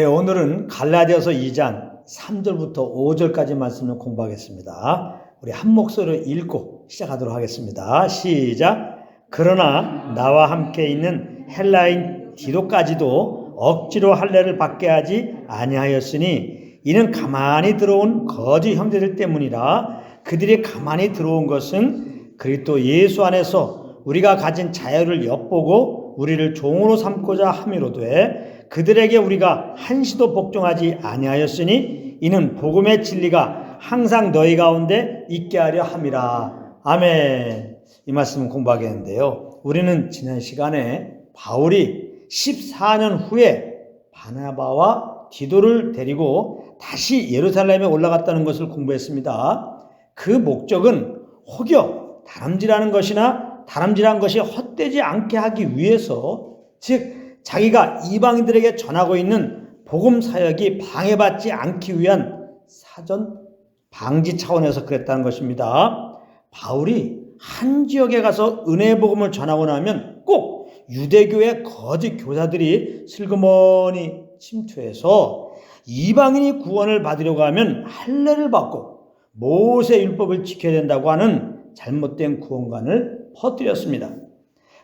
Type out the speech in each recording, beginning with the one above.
네, 오늘은 갈라디아서 2장 3절부터 5절까지 말씀을 공부하겠습니다. 우리 한 목소리로 읽고 시작하도록 하겠습니다. 시작. 그러나 나와 함께 있는 헬라인 디도까지도 억지로 할례를 받게 하지 아니하였으니 이는 가만히 들어온 거짓 형제들 때문이라 그들이 가만히 들어온 것은 그리스도 예수 안에서 우리가 가진 자유를 엿보고 우리를 종으로 삼고자 함이로되 그들에게 우리가 한시도 복종하지 아니하였으니 이는 복음의 진리가 항상 너희 가운데 있게 하려 함이라. 아멘. 이 말씀 공부하겠는데요. 우리는 지난 시간에 바울이 14년 후에 바나바와 디도를 데리고 다시 예루살렘에 올라갔다는 것을 공부했습니다. 그 목적은 혹여 다람쥐라는 것이나 다람쥐란 것이 헛되지 않게 하기 위해서 즉 자기가 이방인들에게 전하고 있는 복음 사역이 방해받지 않기 위한 사전 방지 차원에서 그랬다는 것입니다. 바울이 한 지역에 가서 은혜 복음을 전하고 나면 꼭 유대교의 거짓 교사들이 슬그머니 침투해서 이방인이 구원을 받으려고 하면 할례를 받고 모세 율법을 지켜야 된다고 하는 잘못된 구원관을 퍼뜨렸습니다.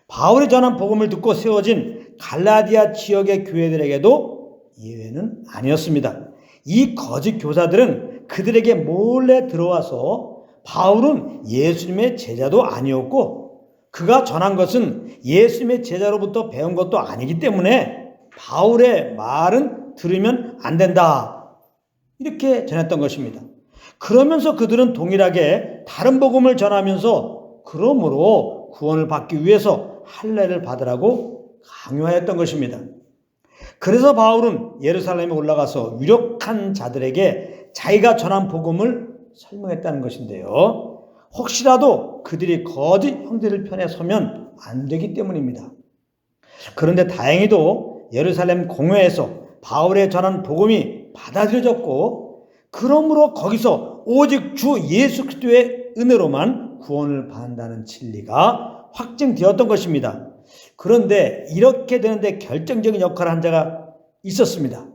바울이 전한 복음을 듣고 세워진 갈라디아 지역의 교회들에게도 예외는 아니었습니다. 이 거짓 교사들은 그들에게 몰래 들어와서 바울은 예수님의 제자도 아니었고 그가 전한 것은 예수님의 제자로부터 배운 것도 아니기 때문에 바울의 말은 들으면 안 된다. 이렇게 전했던 것입니다. 그러면서 그들은 동일하게 다른 복음을 전하면서 그러므로 구원을 받기 위해서 할례를 받으라고 강요하였던 것입니다. 그래서 바울은 예루살렘에 올라가서 유력한 자들에게 자기가 전한 복음을 설명했다는 것인데요. 혹시라도 그들이 거짓 형제들 편에 서면 안 되기 때문입니다. 그런데 다행히도 예루살렘 공회에서 바울의 전한 복음이 받아들여졌고 그러므로 거기서 오직 주 예수 그리스도의 은혜로만 구원을 받는다는 진리가 확증되었던 것입니다. 그런데 이렇게 되는데 결정적인 역할을 한 자가 있었습니다.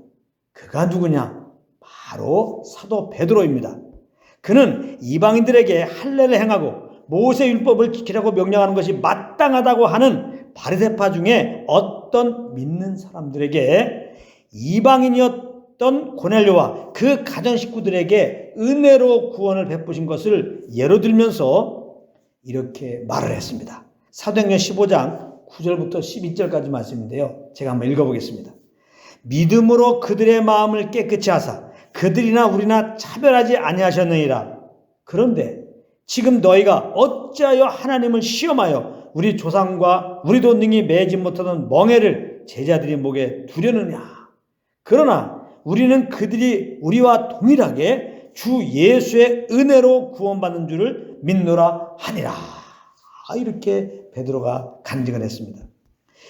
그가 누구냐? 바로 사도 베드로입니다. 그는 이방인들에게 할례를 행하고 모세 율법을 지키라고 명령하는 것이 마땅하다고 하는 바리새파 중에 어떤 믿는 사람들에게 이방인이었던 고넬료와 그 가정 식구들에게 은혜로 구원을 베푸신 것을 예로 들면서 이렇게 말을 했습니다. 사도행전 15장 9절부터 12절까지 말씀인데요. 제가 한번 읽어보겠습니다. 믿음으로 그들의 마음을 깨끗이 하사 그들이나 우리나 차별하지 아니하셨느니라. 그런데 지금 너희가 어찌하여 하나님을 시험하여 우리 조상과 우리도 능히 매지 못하던 멍해를 제자들이 목에 두려느냐. 그러나 우리는 그들이 우리와 동일하게 주 예수의 은혜로 구원받는 줄을 믿노라 하니라. 아, 이렇게 베드로가 간증을 했습니다.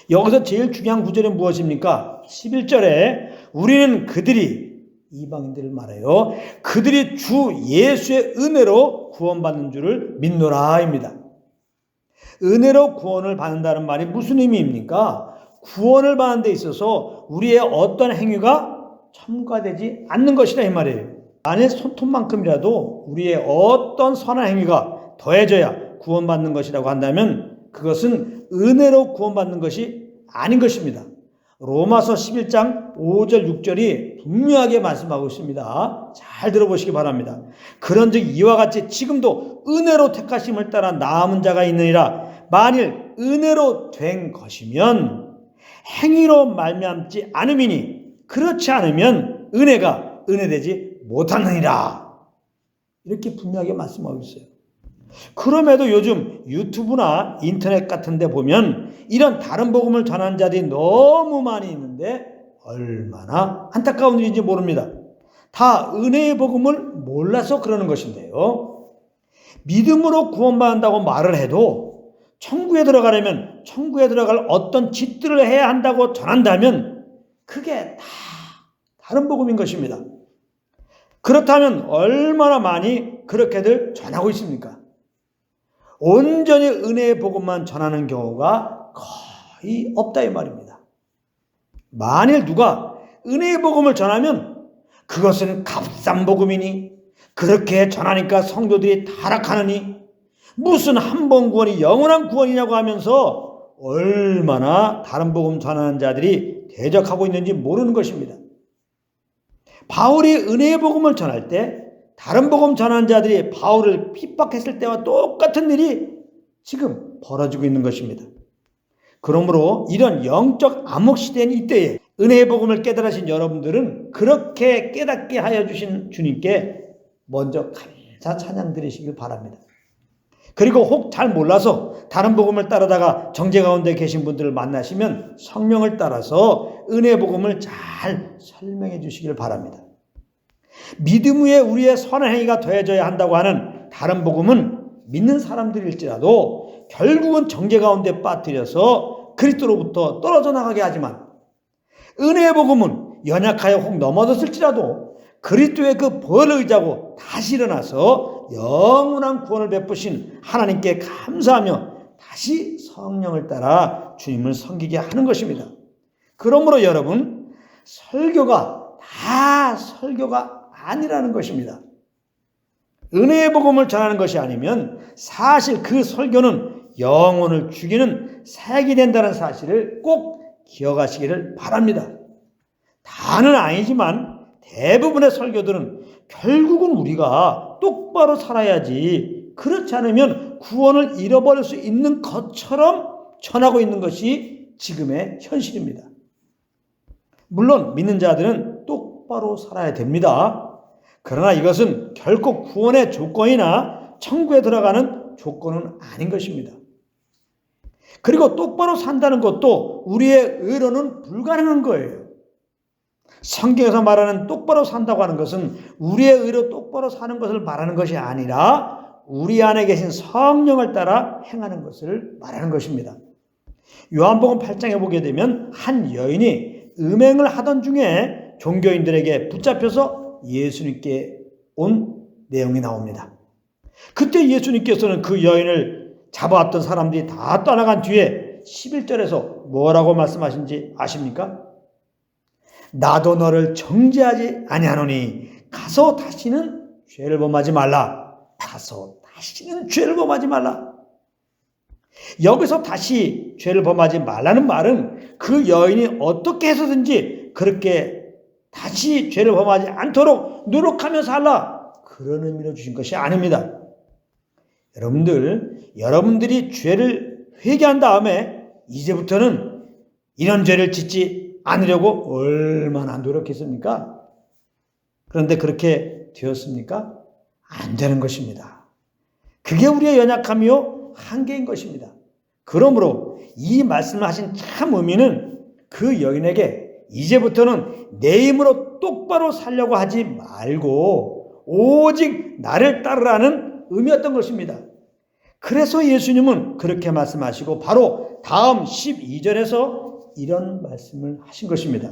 여기서 제일 중요한 구절은 무엇입니까? 11절에 우리는 그들이 이방인들을 말해요. 그들이 주 예수의 은혜로 구원받는 줄을 믿노라입니다. 은혜로 구원을 받는다는 말이 무슨 의미입니까? 구원을 받는 데 있어서 우리의 어떤 행위가 첨가되지 않는 것이다 이 말이에요. 안에 손톱만큼이라도 우리의 어떤 선한 행위가 더해져야 구원받는 것이라고 한다면 그것은 은혜로 구원받는 것이 아닌 것입니다. 로마서 11장 5절 6절이 분명하게 말씀하고 있습니다. 잘 들어보시기 바랍니다. 그런즉 이와 같이 지금도 은혜로 택하심을 따라 남은 자가 있느니라 만일 은혜로 된 것이면 행위로 말미암지 않음이니 그렇지 않으면 은혜가 은혜되지 못하느니라 이렇게 분명하게 말씀하고 있어요. 그럼에도 요즘 유튜브나 인터넷 같은 데 보면 이런 다른 복음을 전하는 자들이 너무 많이 있는데 얼마나 안타까운 일인지 모릅니다. 다 은혜의 복음을 몰라서 그러는 것인데요. 믿음으로 구원받는다고 말을 해도 천국에 들어가려면 천국에 들어갈 어떤 짓들을 해야 한다고 전한다면 그게 다 다른 복음인 것입니다. 그렇다면 얼마나 많이 그렇게들 전하고 있습니까? 온전히 은혜의 복음만 전하는 경우가 거의 없다 이 말입니다. 만일 누가 은혜의 복음을 전하면 그것은 값싼 복음이니 그렇게 전하니까 성도들이 타락하느니 무슨 한 번 구원이 영원한 구원이냐고 하면서 얼마나 다른 복음 전하는 자들이 대적하고 있는지 모르는 것입니다. 바울이 은혜의 복음을 전할 때 다른 복음 전하는 자들이 바울을 핍박했을 때와 똑같은 일이 지금 벌어지고 있는 것입니다. 그러므로 이런 영적 암흑 시대인 이때에 은혜의 복음을 깨달으신 여러분들은 그렇게 깨닫게 하여 주신 주님께 먼저 감사 찬양 드리시길 바랍니다. 그리고 혹 잘 몰라서 다른 복음을 따르다가 정제 가운데 계신 분들을 만나시면 성령을 따라서 은혜 복음을 잘 설명해 주시길 바랍니다. 믿음 위에 우리의 선한 행위가 더해져야 한다고 하는 다른 복음은 믿는 사람들일지라도 결국은 정제 가운데 빠뜨려서 그리스도로부터 떨어져 나가게 하지만 은혜의 복음은 연약하여 혹 넘어졌을지라도 그리스도의 그 벌을 의지하고 다시 일어나서 영원한 구원을 베푸신 하나님께 감사하며 다시 성령을 따라 주님을 섬기게 하는 것입니다. 그러므로 여러분 설교가 다 설교가 아니라는 것입니다. 은혜의 복음을 전하는 것이 아니면 사실 그 설교는 영혼을 죽이는 색이 된다는 사실을 꼭 기억하시기를 바랍니다. 다는 아니지만 대부분의 설교들은 결국은 우리가 똑바로 살아야지 그렇지 않으면 구원을 잃어버릴 수 있는 것처럼 전하고 있는 것이 지금의 현실입니다. 물론 믿는 자들은 똑바로 살아야 됩니다. 그러나 이것은 결코 구원의 조건이나 천국에 들어가는 조건은 아닌 것입니다. 그리고 똑바로 산다는 것도 우리의 의로는 불가능한 거예요. 성경에서 말하는 똑바로 산다고 하는 것은 우리의 의로 똑바로 사는 것을 말하는 것이 아니라 우리 안에 계신 성령을 따라 행하는 것을 말하는 것입니다. 요한복음 8장에 보게 되면 한 여인이 음행을 하던 중에 종교인들에게 붙잡혀서 예수님께 온 내용이 나옵니다. 그때 예수님께서는 그 여인을 잡아왔던 사람들이 다 떠나간 뒤에 11절에서 뭐라고 말씀하신지 아십니까? 나도 너를 정죄하지 아니하노니 가서 다시는 죄를 범하지 말라. 가서 다시는 죄를 범하지 말라. 여기서 다시 죄를 범하지 말라는 말은 그 여인이 어떻게 해서든지 그렇게 다시 죄를 범하지 않도록 노력하며 살라. 그런 의미로 주신 것이 아닙니다. 여러분들, 여러분들이 죄를 회개한 다음에 이제부터는 이런 죄를 짓지 않으려고 얼마나 노력했습니까? 그런데 그렇게 되었습니까? 안 되는 것입니다. 그게 우리의 연약함이요, 한계인 것입니다. 그러므로 이 말씀을 하신 참 의미는 그 여인에게 이제부터는 내 힘으로 똑바로 살려고 하지 말고 오직 나를 따르라는 의미였던 것입니다. 그래서 예수님은 그렇게 말씀하시고 바로 다음 12절에서 이런 말씀을 하신 것입니다.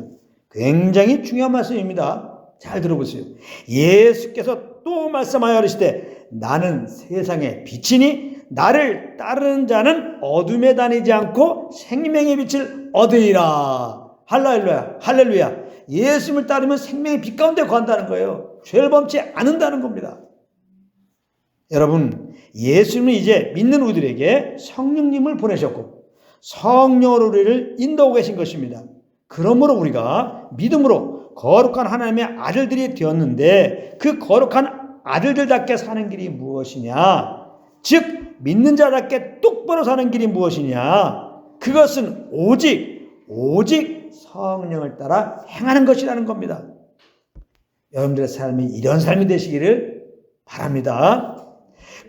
굉장히 중요한 말씀입니다. 잘 들어보세요. 예수께서 또 말씀하여 이르시되 나는 세상의 빛이니 나를 따르는 자는 어둠에 다니지 않고 생명의 빛을 얻으리라. 할렐루야. 할렐루야. 예수님을 따르면 생명의 빛 가운데 거한다는 거예요. 죄를 범치 않는다는 겁니다. 여러분, 예수님은 이제 믿는 우리들에게 성령님을 보내셨고 성령으로 우리를 인도하고 계신 것입니다. 그러므로 우리가 믿음으로 거룩한 하나님의 아들들이 되었는데 그 거룩한 아들들답게 사는 길이 무엇이냐? 즉 믿는 자답게 똑바로 사는 길이 무엇이냐? 그것은 오직 오직 성령을 따라 행하는 것이라는 겁니다. 여러분들의 삶이 이런 삶이 되시기를 바랍니다.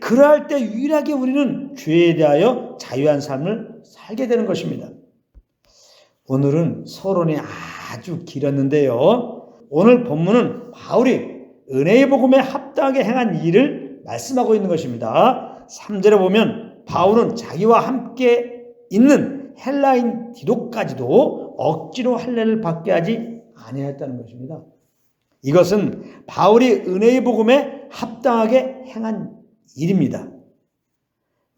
그러할 때 유일하게 우리는 죄에 대하여 자유한 삶을 살게 되는 것입니다. 오늘은 서론이 아주 길었는데요. 오늘 본문은 바울이 은혜의 복음에 합당하게 행한 일을 말씀하고 있는 것입니다. 3절에 보면 바울은 자기와 함께 있는 헬라인 디도까지도 억지로 할례를 받게 하지 아니하였다는 것입니다. 이것은 바울이 은혜의 복음에 합당하게 행한 일입니다.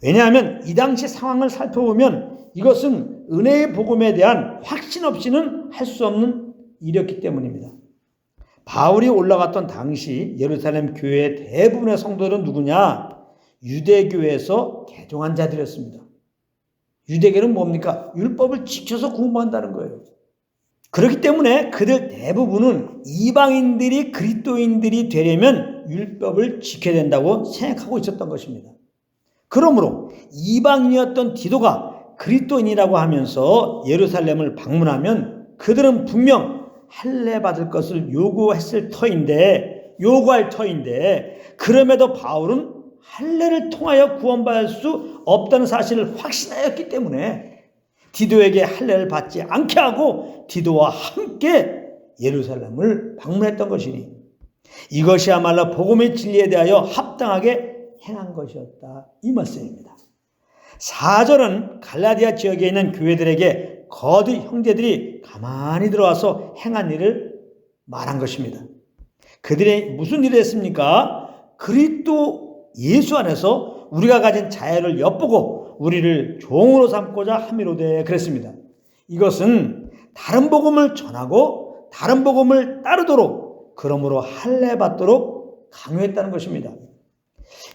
왜냐하면 이 당시 상황을 살펴보면 이것은 은혜의 복음에 대한 확신 없이는 할 수 없는 이뤘기 때문입니다. 바울이 올라갔던 당시 예루살렘 교회의 대부분의 성도들은 누구냐? 유대교에서 개종한 자들이었습니다. 유대교는 뭡니까? 율법을 지켜서 공부한다는 거예요. 그렇기 때문에 그들 대부분은 이방인들이 그리스도인들이 되려면 율법을 지켜야 된다고 생각하고 있었던 것입니다. 그러므로 이방인이었던 디도가 그리스도인이라고 하면서 예루살렘을 방문하면 그들은 분명 할례 받을 것을 요구했을 터인데 요구할 터인데 그럼에도 바울은 할례를 통하여 구원받을 수 없다는 사실을 확신하였기 때문에 디도에게 할례를 받지 않게 하고 디도와 함께 예루살렘을 방문했던 것이니 이것이야말로 복음의 진리에 대하여 합당하게 행한 것이었다 이 말씀입니다. 4절은 갈라디아 지역에 있는 교회들에게 거듭 형제들이 가만히 들어와서 행한 일을 말한 것입니다. 그들이 무슨 일을 했습니까? 그리스도 예수 안에서 우리가 가진 자유를 엿보고 우리를 종으로 삼고자 함이로되 그랬습니다. 이것은 다른 복음을 전하고 다른 복음을 따르도록 그러므로 할례 받도록 강요했다는 것입니다.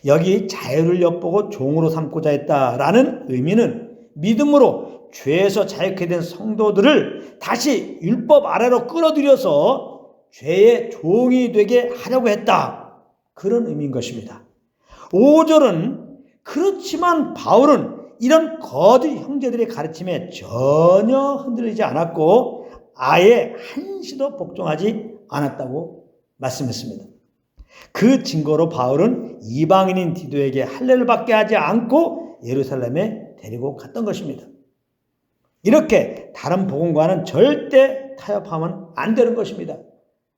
여기 자유를 엿보고 종으로 삼고자 했다라는 의미는 믿음으로 죄에서 자유케 된 성도들을 다시 율법 아래로 끌어들여서 죄의 종이 되게 하려고 했다. 그런 의미인 것입니다. 5절은 그렇지만 바울은 이런 거짓 형제들의 가르침에 전혀 흔들리지 않았고 아예 한시도 복종하지 않았다고 말씀했습니다. 그 증거로 바울은 이방인인 디도에게 할례를 받게 하지 않고 예루살렘에 데리고 갔던 것입니다. 이렇게 다른 복음과는 절대 타협하면 안 되는 것입니다.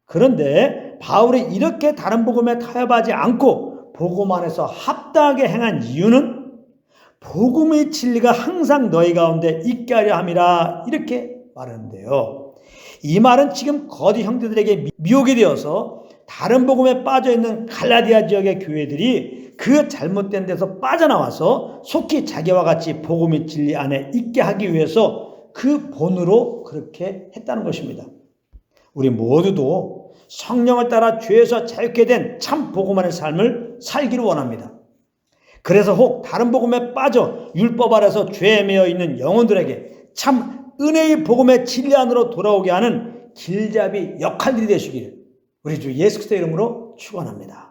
그런데 바울이 이렇게 다른 복음에 타협하지 않고 복음 안에서 합당하게 행한 이유는 복음의 진리가 항상 너희 가운데 있게 하려 함이라 이렇게 말하는데요. 이 말은 지금 거디 형제들에게 미혹이 되어서 다른 복음에 빠져 있는 갈라디아 지역의 교회들이 그 잘못된 데서 빠져나와서 속히 자기와 같이 복음의 진리 안에 있게 하기 위해서 그 본으로 그렇게 했다는 것입니다. 우리 모두도 성령을 따라 죄에서 자유케 된 참 복음 안의 삶을 살기를 원합니다. 그래서 혹 다른 복음에 빠져 율법 아래서 죄에 매여 있는 영혼들에게 참 은혜의 복음의 진리 안으로 돌아오게 하는 길잡이 역할들이 되시기를 우리 주 예수 그리스도 이름으로 축원합니다.